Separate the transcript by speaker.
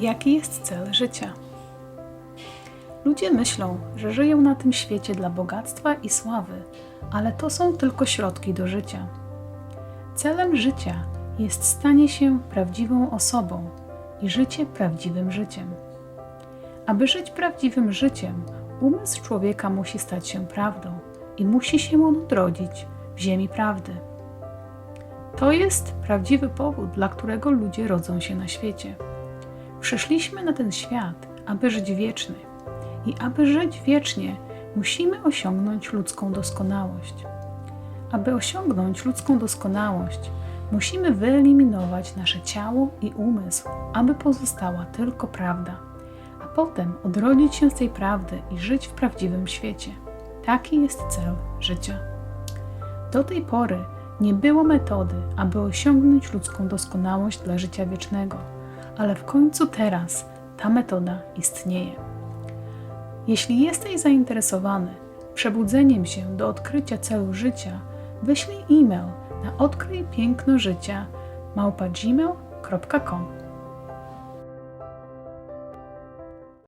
Speaker 1: Jaki jest cel życia? Ludzie myślą, że żyją na tym świecie dla bogactwa i sławy, ale to są tylko środki do życia. Celem życia jest stanie się prawdziwą osobą i życie prawdziwym życiem. Aby żyć prawdziwym życiem, umysł człowieka musi stać się prawdą i musi się on odrodzić w ziemi prawdy. To jest prawdziwy powód, dla którego ludzie rodzą się na świecie. Przyszliśmy na ten świat, aby żyć wieczny. I aby żyć wiecznie, musimy osiągnąć ludzką doskonałość. Aby osiągnąć ludzką doskonałość, musimy wyeliminować nasze ciało i umysł, aby pozostała tylko prawda, a potem odrodzić się z tej prawdy i żyć w prawdziwym świecie. Taki jest cel życia. Do tej pory nie było metody, aby osiągnąć ludzką doskonałość dla życia wiecznego, ale w końcu teraz ta metoda istnieje. Jeśli jesteś zainteresowany przebudzeniem się do odkrycia celu życia, wyślij e-mail na odkryjpięknożycia małpa gmail.com.